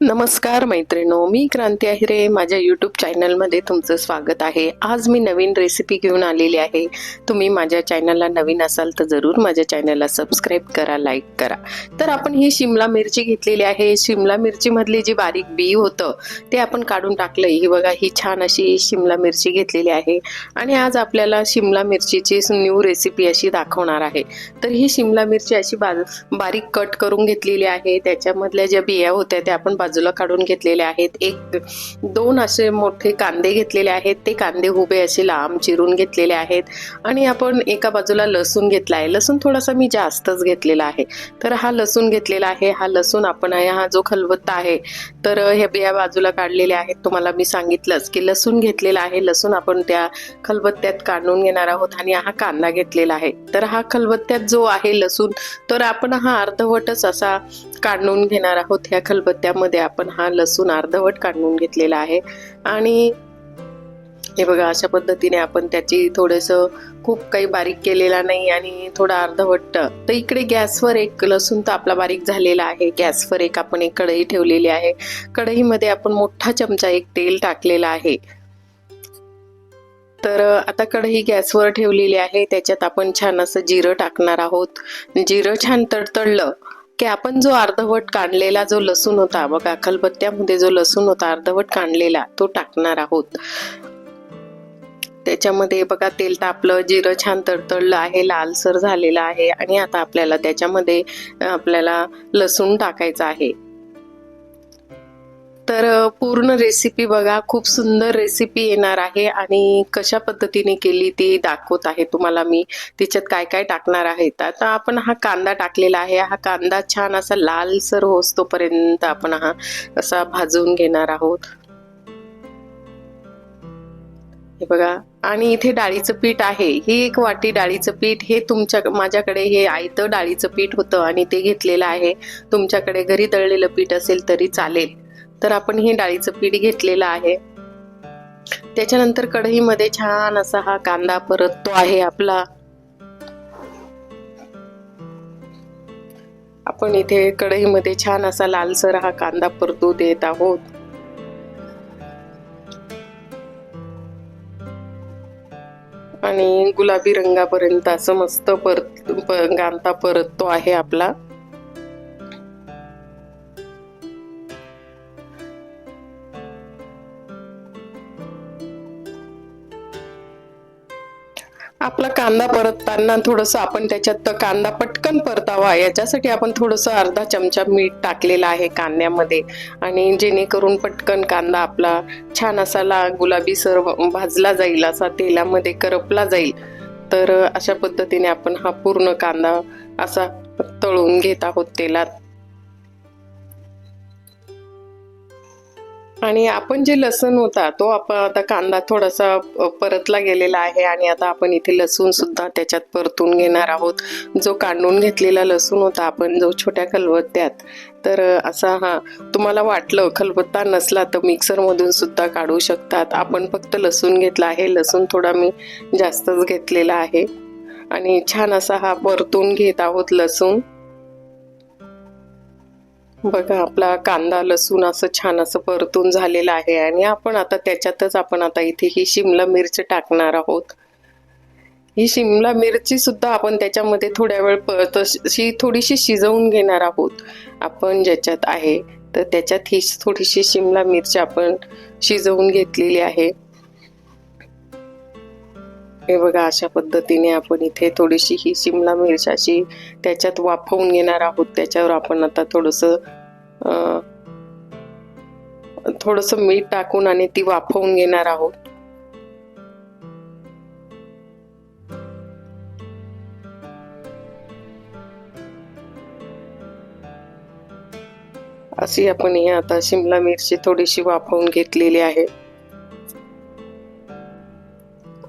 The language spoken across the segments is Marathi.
नमस्कार मैत्रिणो मी क्रांती अहिरे माझ्या यूट्यूब चॅनलमध्ये तुमचं स्वागत आहे. आज मी नवीन रेसिपी घेऊन आलेली आहे. तुम्ही माझ्या चॅनलला नवीन असाल तर जरूर माझ्या चॅनलला सबस्क्राईब करा लाईक करा. तर आपण ही शिमला मिरची घेतलेली आहे. शिमला मिरचीमधली जी बारीक बी होतं ते आपण काढून टाकलं ही बघा ही छान अशी शिमला मिरची घेतलेली आहे. आणि आज आपल्याला शिमला मिरचीची न्यू रेसिपी अशी दाखवणार आहे. तर ही शिमला मिरची अशी बा बारीक कट करून घेतलेली आहे. त्याच्यामधल्या ज्या बिया होत्या त्या आपण बाजूला काढून घेतलेले आहेत. एक दोन असे मोठे कांदे घेतलेले आहेत. ते कांदे उभे असे लांब चिरून घेतलेले आहेत. आणि आपण एका बाजूला लसूण घेतला आहे. लसूण थोडासा मी जास्तच घेतलेला आहे. तर हा लसूण घेतलेला आहे. हा लसूण आपण हा जो खलबत्ता आहे तर हे बिया बाजूला काढलेले आहेत. तुम्हाला मी सांगितलंच की लसूण घेतलेला आहे. लसूण आपण त्या खलबत्त्यात काढून घेणार आहोत आणि हा कांदा घेतलेला आहे. तर हा खलबत्त्यात जो आहे लसूण तर आपण हा अर्धवटच असा काढून घेणार आहोत ह्या खलबत्त्यामध्ये. आपण हा लसूण अर्धवट काढून घेतलेला आहे. आणि हे बघा अशा पद्धतीने आपण त्याची थोडंसं खूप काही बारीक केलेला नाही आणि थोडा अर्धवट. तर इकडे गॅसवर एक लसूण तर आपला बारीक झालेला आहे. गॅसवर एक आपण एक कढई ठेवलेली आहे. कढईमध्ये आपण मोठा चमचा एक तेल टाकलेला आहे. तर आता कढई गॅसवर ठेवलेली आहे. त्याच्यात आपण छान असं जिरं टाकणार आहोत. जिरं छान तडतडलं. की आपण जो अर्धवट काढलेला जो लसूण होता बघा खलबत्त्यामध्ये जो लसूण होता अर्धवट काढलेला तो टाकणार आहोत. त्याच्यामध्ये बघा तेल तापलं जिरं छान तडतडलं आहे लालसर झालेलं आहे आणि आता आपल्याला त्याच्यामध्ये आपल्याला लसूण टाकायचं आहे. तर पूर्ण रेसिपी बघा. खूप सुंदर रेसिपी येणार आहे आणि कशा पद्धतीने केली ती दाखवत आहे तुम्हाला मी. तिच्यात काय काय टाकणार आहे? तर आता आपण हा कांदा टाकलेला आहे. हा कांदा छान असा लालसर होसतोपर्यंत आपण हा असा भाजून घेणार आहोत. हे बघा. आणि इथे डाळीचं पीठ आहे. ही एक वाटी डाळीचं पीठ. हे तुमच्या माझ्याकडे हे आयतं डाळीचं पीठ होतं आणि ते घेतलेलं आहे. तुमच्याकडे घरी दळलेलं पीठ असेल तरी चालेल. तर आपण हे डाळीचं पीठ घेतलेलं आहे. त्याच्यानंतर कढईमध्ये छान असा हा कांदा परततो आहे आपला. आपण इथे कढईमध्ये छान असा लालसर हा कांदा परतू देत आहोत. आणि गुलाबी रंगापर्यंत असं मस्त परत कांदा परततो आहे आपला. आपला कांदा परतताना थोडंसं आपण त्याच्यात कांदा पटकन परतावा. याच्यासाठी आपण थोडंसं अर्धा चमचा मीठ टाकलेला आहे कांद्यामध्ये. आणि जेणेकरून पटकन कांदा आपला छान असा ला गुलाबी सर भाजला जाईल असा तेलामध्ये करपला जाईल. तर अशा पद्धतीने आपण हा पूर्ण कांदा असा तळून घेत आहोत तेलात. आणि आपण जे लसूण होता तो आपण आता कांदा थोडासा परतला गेलेला आहे आणि आता आपण इथे लसूण सुद्धा त्याच्यात परतून घेणार आहोत. जो काढून घेतलेला लसूण होता आपण जो छोट्या खलबत्त्यात तर असा हा तुम्हाला वाटलं खलबत्ता नसला तर मिक्सरमधून सुद्धा काढू शकतात. आपण फक्त लसूण घेतला आहे. लसूण थोडा मी जास्तच घेतलेला आहे. आणि छान असा हा परतून घेत आहोत लसूण. बघा आपला कांदा लसूण असं छान असं परतून झालेलं आहे आणि आपण आता त्याच्यातच आपण आता इथे ही शिमला मिरची टाकणार आहोत. ही शिमला मिरची सुद्धा आपण त्याच्यामध्ये थोड्या वेळ तशी थोडीशी शिजवून घेणार आहोत. आपण ज्याच्यात आहे तर त्याच्यात ही थोडीशी शिमला मिरची आपण शिजवून घेतलेली आहे. हे बघा अशा पद्धतीने आपण इथे थोडीशी ही शिमला मिरच्याची त्याच्यात वाफवून घेणार आहोत. त्याच्यावर आपण आता थोडंसं थोडंसं मीठ टाकून आणि ती वाफवून घेणार आहोत. अशी आपण ही आता शिमला मिरची थोडीशी वाफवून घेतलेली आहे.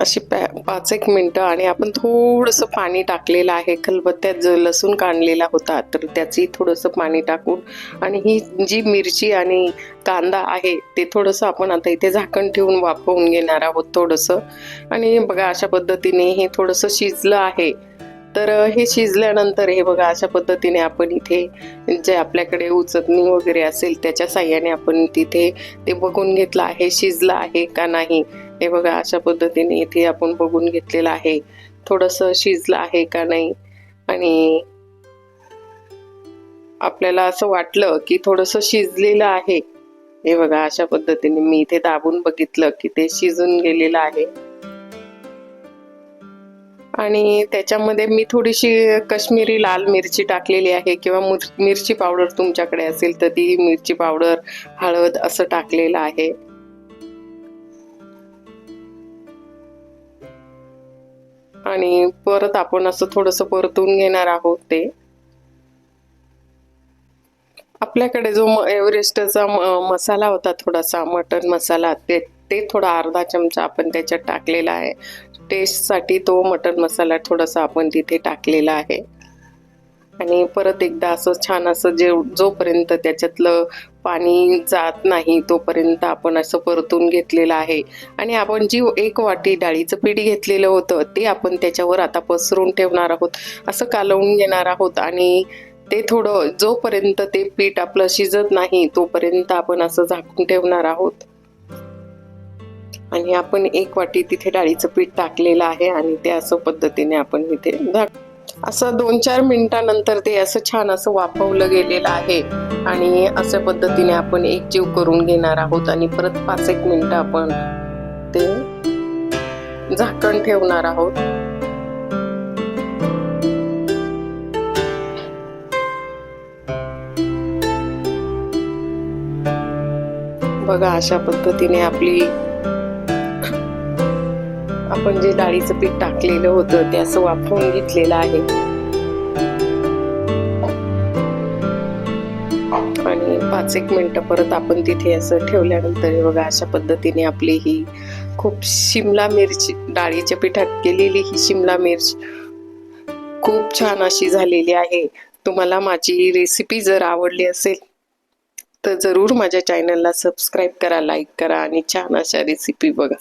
अशी पाच एक मिनटं आणि आपण थोडंसं पाणी टाकलेलं आहे. खलबत्त्यात जो लसूण काढलेला होता तर त्याची थोडंसं पाणी टाकून आणि ही जी मिरची आणि कांदा आहे ते थोडंसं आपण आता इथे झाकण ठेवून वाफवून घेणार आहोत थोडंसं. आणि बघा अशा पद्धतीने हे थोडंसं शिजलं आहे. तर हे शिजल्यानंतर हे बघा अशा पद्धतीने आपण इथे जे आपल्याकडे उचटणी वगैरे असेल त्याच्या साह्याने आपण तिथे ते बघून घेतलं आहे शिजलं आहे का नाही. हे बघा अशा पद्धतीने इथे आपण बघून घेतलेलं आहे. थोडंसं शिजलं आहे का नाही? आणि आपल्याला असं वाटलं की थोडंसं शिजलेलं आहे. हे बघा अशा पद्धतीने मी इथे दाबून बघितलं की ते शिजून गेलेलं आहे. आणि त्याच्यामध्ये मी थोडीशी कश्मीरी लाल मिरची टाकलेली आहे किंवा मिरची पावडर तुमच्याकडे असेल तर ती मिरची पावडर हळद असं टाकलेलं आहे. आणि परत आपण असं थोडंसं परतून घेणार आहोत ते. आपल्याकडे जो एव्हरेस्टचा मसाला होता थोडासा मटन मसाला ते ते थोडा अर्धा चमचा आपण त्याच्यात टाकलेला आहे. टेस्टसाठी तो मटन मसाला थोडासा आपण तिथे टाकलेला आहे. आणि परत एकदा असं छान असं जे जोपर्यंत त्याच्यातलं पाणी जात नाही तोपर्यंत आपण असं परतून घेतलेलं आहे. आणि आपण जी एक वाटी डाळीचं पीठ घेतलेलं होतं ते आपण त्याच्यावर आता पसरून ठेवणार आहोत. असं कालवून घेणार आहोत आणि ते थोडं जोपर्यंत ते पीठ आपलं शिजत नाही तोपर्यंत आपण असं झाकून ठेवणार आहोत. आणि आपण एक वाटी तिथे डाळीचं पीठ टाकलेलं आहे आणि ते असं पद्धतीने आपण इथे झाक असं दोन चार मिनिटानंतर ते असं छान असं वाफवलं गेलेलं आहे. आणि अशा पद्धतीने आपण एक जीव करून घेणार आहोत आणि परत पाच एक मिनटं आपण ते झाकण ठेवणार आहोत. बघा अशा पद्धतीने आपली आपण जे डाळीचं पीठ टाकलेलं होतं ते असं वाफवून घेतलेलं आहे. आणि पाच एक मिनिटं परत आपण तिथे असं ठेवल्यानंतर बघा अशा पद्धतीने आपली ही खूप शिमला मिरची डाळीच्या पिठात केलेली ही शिमला मिर्च खूप छान अशी झालेली आहे. तुम्हाला माझी रेसिपी जर आवडली असेल तर जरूर माझ्या चॅनलला सबस्क्राईब करा लाईक करा आणि छान अशा रेसिपी बघा.